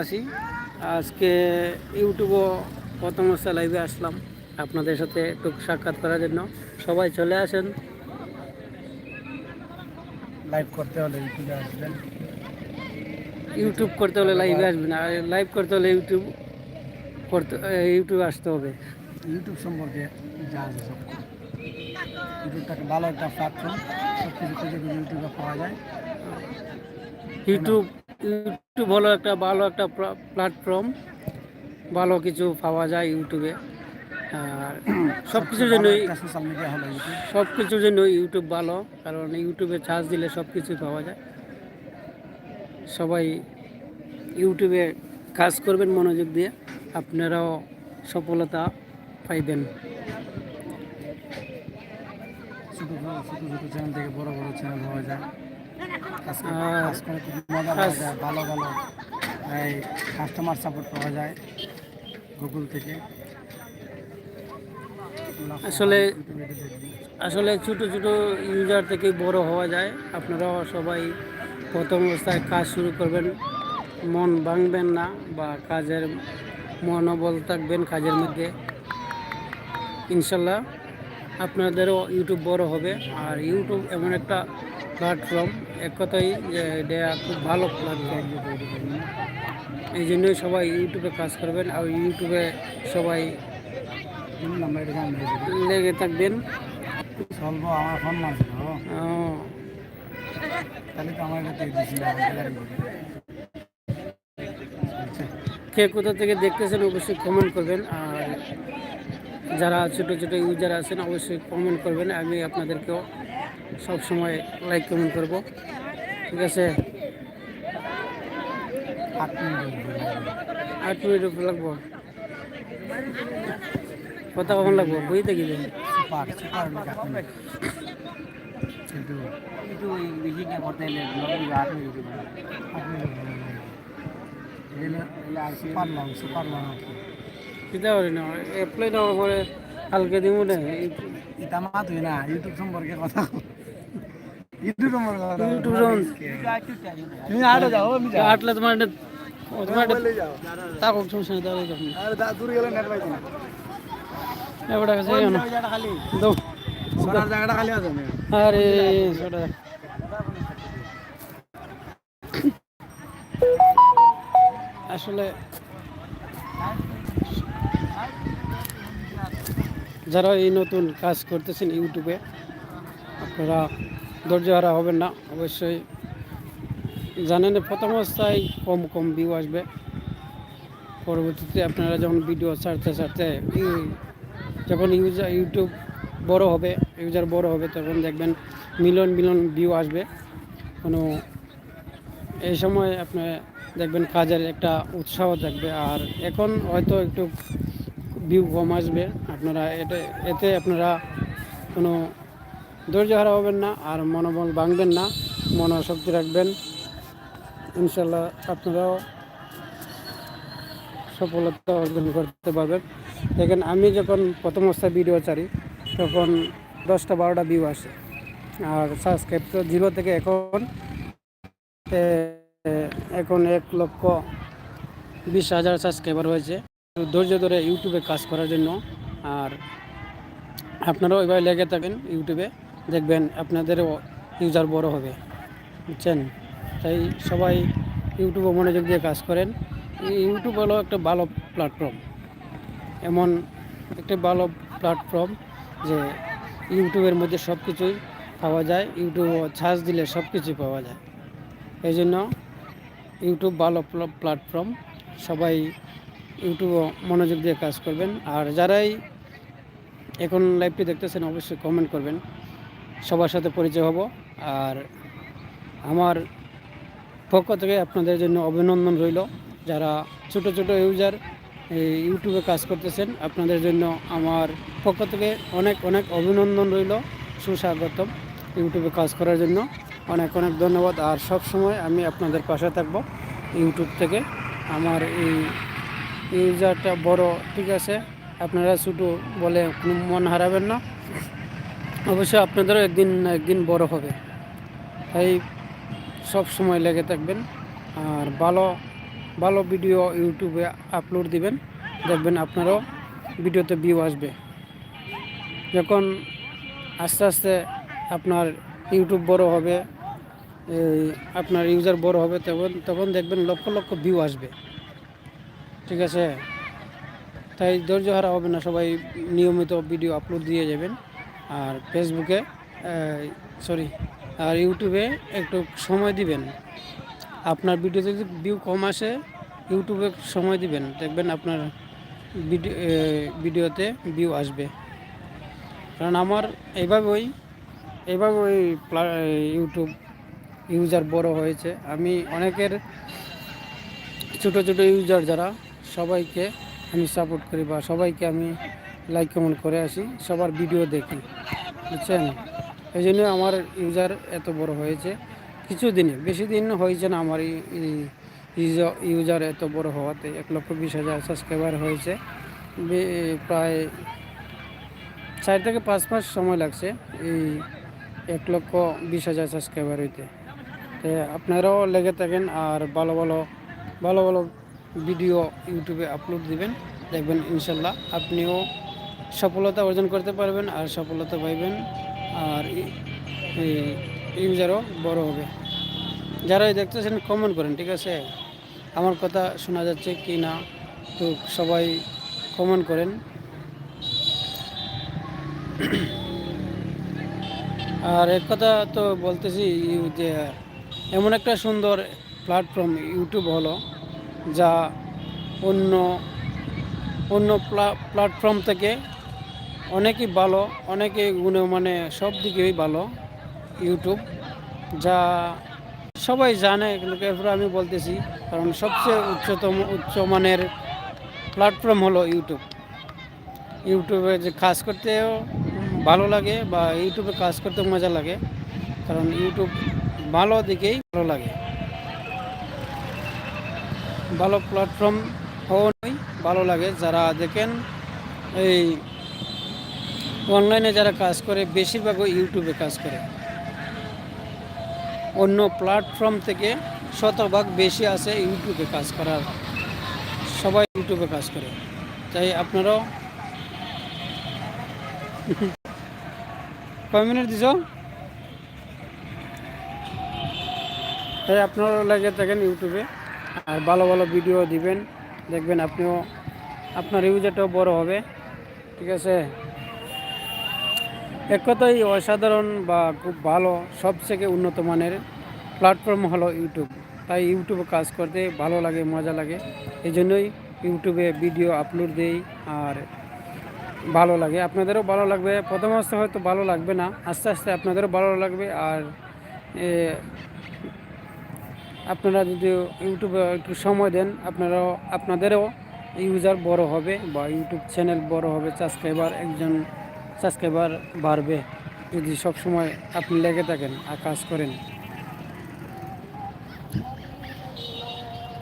আছি। আজকে ইউটিউবও প্রথম অবস্থায় লাইভে আসলাম আপনাদের সাথে একটু সাক্ষাৎ করার জন্য। সবাই চলে আসেন। লাইভ করতে হলে ইউটিউবে আসবেন। ইউটিউব করতে হলে লাইভে আসবেন। আর লাইভ করতে হলে ইউটিউব করতে ইউটিউবে আসতে হবে। ইউটিউব সম্পর্কে যা আছে সব। ইউটিউবটাকে ভালো একটা প্ল্যাটফর্ম সব কিছু ইউটিউবে পাওয়া যায়। ইউটিউব ইউটিউব হলো একটা ভালো একটা প্ল্যাটফর্ম ভালো কিছু পাওয়া যায় ইউটিউবে। আর সব কিছুর ইউটিউব সব কিছুর জন্য ইউটিউব ভালো কারণ ইউটিউবে চার্জ দিলে সব কিছু পাওয়া যায়। সবাই ইউটিউবে কাজ করবেন মনোযোগ দিয়ে আপনারাও সফলতা পাইবেন। ছোটো ছোটো ছোটো চ্যানেল থেকে বড় বড় চ্যানেল হওয়া যায়। কাজ করে- খুব মজা ভালো ভালো এই কাস্টমার সাপোর্ট পাওয়া যায় গুগল থেকে। আসলে আসলে ছোট ছোট ইউজার থেকে বড় হওয়া যায়। আপনারাও সবাই প্রথম অবস্থায় কাজ শুরু করবেন। মন ভাঙবেন না বা কাজের মনোবল থাকবেন কাজের মধ্যে। ইনশাল্লাহ। আপনাদেরও ইউটিউব বড় হবে। আর ইউটিউব এমন একটা প্ল্যাটফর্ম এক কথাই যে এটা খুব ভালো প্ল্যাটফর্ম এই জন্যই সবাই ইউটিউবে কাজ করবেন আর ইউটিউবে সবাই লেগে থাকবেন। চলবো আমার ফোন মারছিল আহ, তাহলে তো আমার কে কোথা থেকে দেখতেছেন অবশ্যই কমেন্ট করবেন আর যারা ছোট ছোট ইউজার আছেন অবশ্যই কমেন্ট করবেন। আমি আপনাদেরকেও সব সময় লাইক কমেন্ট করব। ঠিক আছে? আট মিনিট লাগবো। কথা কখন লাগবো? বই? দেখি সুপার সুপার লং লং। চিন্তা করি না এপ্লাই নেওয়ার পরে কালকে দিব না এটা মা তুই না ইউটিউব সম্পর্কে কথা ইউটিউব সম্পর্কে ইউটিউব তুমি আটে যাও আমি যাও। আটলে তোমার তোমার একটা বলে তাক সমস্যা নেই তাহলে তখন আরে দা দূর গেলে নেট পাইছি না। এবার কাছে ওই না। খালি। দাও সোনার জায়গাটা খালি আছে আরে আসলে যারা এই নতুন কাজ করতেছেন ইউটিউবে, আপনারা ধৈর্য হারা হবেন না। অবশ্যই জানেন, প্রথম অবস্থায় কম কম ভিউ আসবে। পরবর্তীতে আপনারা যখন ভিডিও ছাড়তে ছাড়তে যখন ইউজার ইউটিউব বড় হবে ইউজার বড় হবে, তখন দেখবেন মিলন মিলন ভিউ আসবে। কোনো এই সময় আপনি দেখবেন কাজের একটা উৎসাহ থাকবে। আর এখন হয়তো একটু ভিউ কম আসবে, আপনারা এটা এতে আপনারা কোনো ধৈর্য হারা হবেন না আর মনোবল ভাঙবেন না, মনোশক্তি রাখবেন। ইনশাল্লাহ আপনারাও সফলতা অর্জন করতে পারবেন। দেখেন, আমি যখন প্রথম অবস্থায় ভিডিও ছাড়ি, তখন দশটা বারোটা ভিউ আসে। আর সাবস্ক্রাইব তো জিরো থেকে এখন এখন এক লক্ষ বিশ হাজার সাবস্ক্রাইবার হয়েছে। ধৈর্য ধরে ইউটিউবে কাজ করার জন্য। আর আপনারাও এভাবে লেগে থাকেন ইউটিউবে, দেখবেন আপনাদেরও ইউজার বড় হবে, বুঝছেন? তাই সবাই ইউটিউবে মনোযোগ দিয়ে কাজ করেন। ইউটিউব হলো একটা ভালো প্ল্যাটফর্ম এমন একটা ভালো প্ল্যাটফর্ম যে ইউটিউবের মধ্যে সব কিছুই পাওয়া যায়, ইউটিউব সার্চ দিলে সব কিছুই পাওয়া যায়। এই জন্য ইউটিউব ভালো প্ল্যাটফর্ম সবাই ইউটিউবে মনোযোগ দিয়ে কাজ করবেন। আর যারাই এখন লাইভটি দেখতেছেন, অবশ্যই কমেন্ট করবেন। সবার সাথে পরিচয় হব। আর আমার পক্ষ থেকে আপনাদের জন্য অভিনন্দন রইল। যারা ছোট ছোট ইউজার ইউটিউবে কাজ করতেছেন, আপনাদের জন্য আমার পক্ষ থেকে অনেক অনেক অভিনন্দন রইল। সুস্বাগতম ইউটিউবে কাজ করার জন্য। অনেক অনেক ধন্যবাদ। আর সব সময় আমি আপনাদের পাশে থাকব ইউটিউব থেকে। আমার এই ইউজারটা বড়, ঠিক আছে? আপনারা ছোটো বলে মন হারাবেন না। অবশ্যই আপনাদেরও একদিন একদিন বড় হবে। তাই সব সময় লেগে থাকবেন। আর ভালো ভালো ভিডিও ইউটিউবে আপলোড দিবেন। দেখবেন আপনারও ভিডিওতে ভিউ আসবে। যখন আস্তে আস্তে আপনার ইউটিউব বড় হবে আপনার ইউজার বড় হবে, তখন তখন দেখবেন লক্ষ লক্ষ ভিউ আসবে। ঠিক আছে? তাই ধৈর্য হারা হবে না, সবাই নিয়মিত ভিডিও আপলোড দিয়ে যাবেন। আর ফেসবুকে সরি আর ইউটিউবে একটু সময় দিবেন। আপনার ভিডিওতে যদি ভিউ কম আসে ইউটিউবে সময় দিবেন। দেখবেন আপনার ভিডিও ভিডিওতে ভিউ আসবে। কারণ আমার এইভাবেই এইভাবে ওই ইউটিউব ইউজার বড় হয়েছে। আমি অনেকের ছোটো ছোটো ইউজার যারা সবাইকে আমি সাপোর্ট করি বা সবাইকে আমি লাইক কমেন্ট করে আসি, সবার ভিডিও দেখি, বুঝছেন? এই জন্য আমার ইউজার এত বড় হয়েছে। কিছু দিনে, বেশি দিন হয়েছে না আমার ইউজার এত বড় হওয়াতে। এক লক্ষ বিশ হাজার সাবস্ক্রাইবার হয়েছে। প্রায় চার থেকে পাঁচ মাস সময় লাগছে এই এক লক্ষ বিশ হাজার সাবস্ক্রাইবার হইতে। আপনারাও লেগে থাকেন আর ভালো ভালো ভালো ভালো ভিডিও ইউটিউবে আপলোড দিবেন, দেখবেন ইনশাল্লাহ আপনিও সফলতা অর্জন করতে পারবেন আর সফলতা পাইবেন আর ইউজারও বড় হবে। যারা এই দেখতেছেন কমেন্ট করেন, ঠিক আছে? আমার কথা শোনা যাচ্ছে কি না, তো সবাই কমেন্ট করেন। আর এক কথা তো বলতেছি যে, এমন একটা সুন্দর প্ল্যাটফর্ম ইউটিউব হলো যা অন্য অন্য প্ল্যাটফর্ম থেকে অনেকই ভালো, অনেকই গুণে মানে সব দিকেই ভালো ইউটিউব যা সবাই জানে, কিন্তু এরপরে আমি বলতেছি, কারণ সবচেয়ে উচ্চতম উচ্চমানের প্ল্যাটফর্ম হলো ইউটিউব ইউটিউবে যে কাজ করতেও ভালো লাগে বা ইউটিউবে কাজ করতে মজা লাগে, কারণ ইউটিউব ভালো দিকেই ভালো লাগে। ভালো প্ল্যাটফর্ম হওয়াই ভালো লাগে। যারা দেখেন, এই অনলাইনে যারা কাজ করে, বেশিরভাগই ইউটিউবে কাজ করে। অন্য প্ল্যাটফর্ম থেকে শতভাগ বেশি আছে ইউটিউবে কাজ করার। সবাই ইউটিউবে কাজ করে। তাই আপনারাও কয় মিনিট দিছ? তাই আপনারা লাগে থাকেন ইউটিউবে আর ভালো ভালো ভিডিও দিবেন, দেখবেন আপনিও, আপনার ইউজারটাও বড় হবে, ঠিক আছে? এক কথাই অসাধারণ বা খুব ভালো, সবথেকে উন্নত মানের প্ল্যাটফর্ম হলো ইউটিউব তাই ইউটিউবে কাজ করতে ভালো লাগে, মজা লাগে এই জন্যই ইউটিউবে ভিডিও আপলোড দেই আর ভালো লাগে। আপনাদেরও ভালো লাগবে, প্রথম অবস্থায় হয়তো ভালো লাগবে না, আস্তে আস্তে আপনাদেরও ভালো লাগবে আর আপনারা যদি ইউটিউবে একটু সময় দেন, আপনারাও, আপনাদেরও ইউজার বড় হবে বা ইউটিউব চ্যানেল বড় হবে সাবস্ক্রাইবার একজন সাবস্ক্রাইবার বাড়বে। যদি সব সময় আপনি লেগে থাকেন আর কাজ করেন।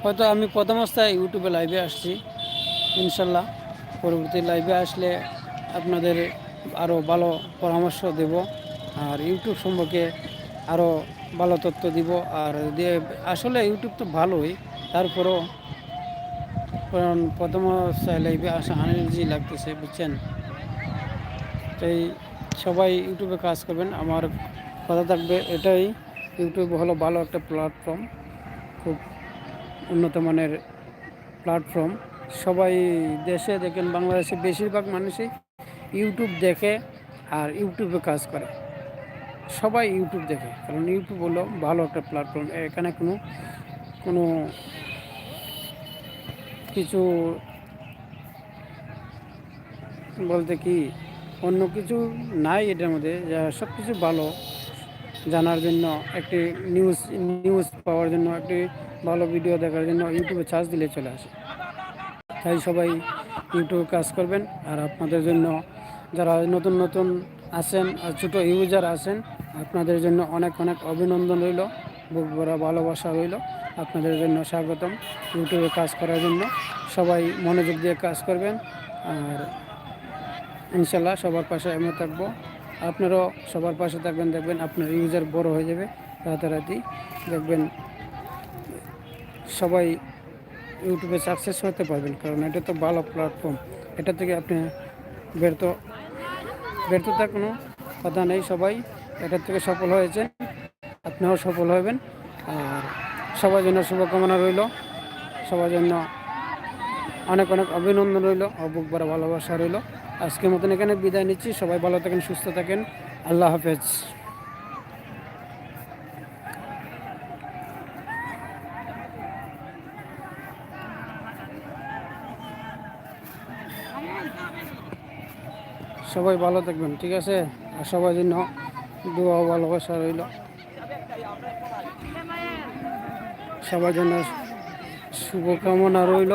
হয়তো আমি প্রথম অবস্থায় ইউটিউবে লাইভে আসছি, ইনশাল্লাহ। পরবর্তী লাইভে আসলে আপনাদের আরও ভালো পরামর্শ দেব। আর ইউটিউব সম্পর্কে আরও ভালো তথ্য দিব। আর আসলে ইউটিউব তো ভালোই, তারপরও কারণ প্রথম লাইভে আসা আনইজি লাগতেছে, বুঝছেন? তাই সবাই ইউটিউবে কাজ করবেন। আমার কথা থাকবে এটাই ইউটিউব হলো ভালো একটা প্ল্যাটফর্ম খুব উন্নত মানের প্ল্যাটফর্ম সবাই দেশে দেখেন, বাংলাদেশে বেশিরভাগ মানুষই ইউটিউব দেখে আর ইউটিউবে কাজ করে। সবাই ইউটিউব দেখে, কারণ ইউটিউব হলো ভালো একটা প্ল্যাটফর্ম এখানে কোনো কোনো কিছু বলতে কি, অন্য কিছু নাই এটার মধ্যে, যা সব কিছু ভালো। জানার জন্য, একটি নিউজ নিউজ পাওয়ার জন্য, একটি ভালো ভিডিও দেখার জন্য ইউটিউবে চার্জ দিলে চলে আসে। তাই সবাই ইউটিউবে কাজ করবেন, আর আপনাদের জন্য যারা নতুন নতুন আছেন ছোটো ইউজার আছেন আপনাদের জন্য অনেক অনেক অভিনন্দন রইল, বুক ভরা ভালোবাসা রইল, আপনাদের জন্য স্বাগতম ইউটিউবে কাজ করার জন্য। সবাই মনোযোগ দিয়ে কাজ করবেন, আর ইনশাল্লাহ সবার পাশে আমি থাকব। আপনারাও সবার পাশে থাকবেন, দেখবেন আপনার ইউজার বড় হয়ে যাবে রাতারাতি। দেখবেন সবাই ইউটিউবে সাকসেস হতে পারবেন, কারণ এটা তো ভালো প্ল্যাটফর্ম এটা থেকে আপনি ব্যর্থ ব্যর্থতার কোনো কথা নেই সবাই। এটার থেকে সফল হয়েছে আপনিও সফল হবেন। আর সবার জন্য শুভকামনা রইল। সবার জন্য অনেক অনেক অভিনন্দন রইল। অবুক বড় ভালোবাসা রইল। আজকের মতন এখানে বিদায় নিচ্ছি। সবাই ভালো থাকেন, সুস্থ থাকেন। আল্লাহ হাফেজ। সবাই ভালো থাকবেন ঠিক আছে? আর সবার জন্য দোয়া ভালোবাসা রইল। সবার জন্য শুভকামনা রইল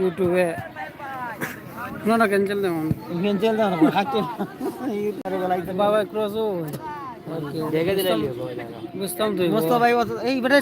ইউটিউবে। না না ক্যান্সেল দেবেন ক্যান্সেল দাও না হাঁটতে ইউটিউবে বলাইতে বাবা ক্রস দেখে বুঝতাম তো মোস্তা ভাই এই বেটা